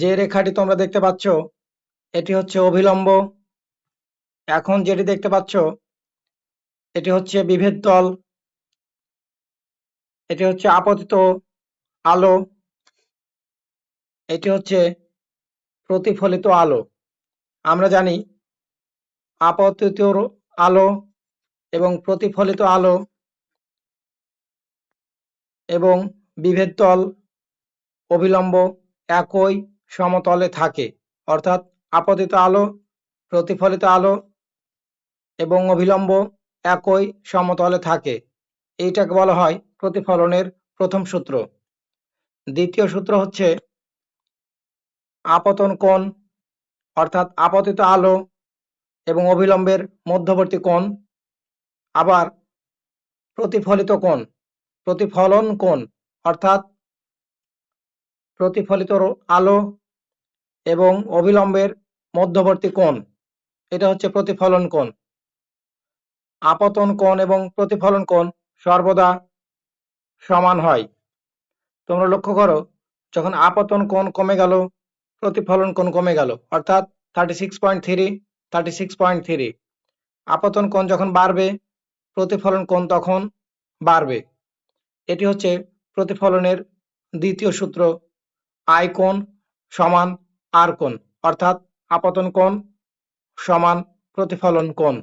যে রেখাটি তোমরা দেখতে পাচ্ছ, এটি হচ্ছে অভিলম্ব। এখন যেটি দেখতে পাচ্ছ, এটি হচ্ছে বিভেদ তল। এটি হচ্ছে আপতিত আলো। এটি হচ্ছে প্রতিফলিত আলো। আমরা জানি আপতিত আলো এবং প্রতিফলিত আলো এবং বিভেদ তল অবিলম্ব একই। সমতলে থাকে, অর্থাৎ আপতিত আলো, প্রতিফলিত আলো এবং অভিলম্ব একই সমতলে থাকে। এইটাকে বলা হয় প্রতিফলনের প্রথম সূত্র। দ্বিতীয় সূত্র হচ্ছে আপতন কোণ, অর্থাৎ আপতিত আলো এবং অভিলম্বের মধ্যবর্তী কোণ, আবার প্রতিফলিত কোণ, প্রতিফলন কোণ, অর্থাৎ প্রতিফলিত আলো এবং অবিলম্বের মধ্যবর্তী কোণ। এটা হচ্ছে প্রতিফলন কোণ। আপতন কোণ এবং প্রতিফলন কোণ সর্বদা সমান হয়। তোমরা লক্ষ্য করো, যখন আপতন কোণ কমে গেল, প্রতিফলন কোণ কমে গেল, অর্থাৎ thirty six point three thirty six point three আপতন কোণ যখন বাড়বে, প্রতিফলন কোণ তখন বাড়বে। এটি হচ্ছে প্রতিফলনের দ্বিতীয় সূত্র আয় কোণ সমান আর কোণ অর্থাৎ আপতন কোণ সমান প্রতিফলন কোণ।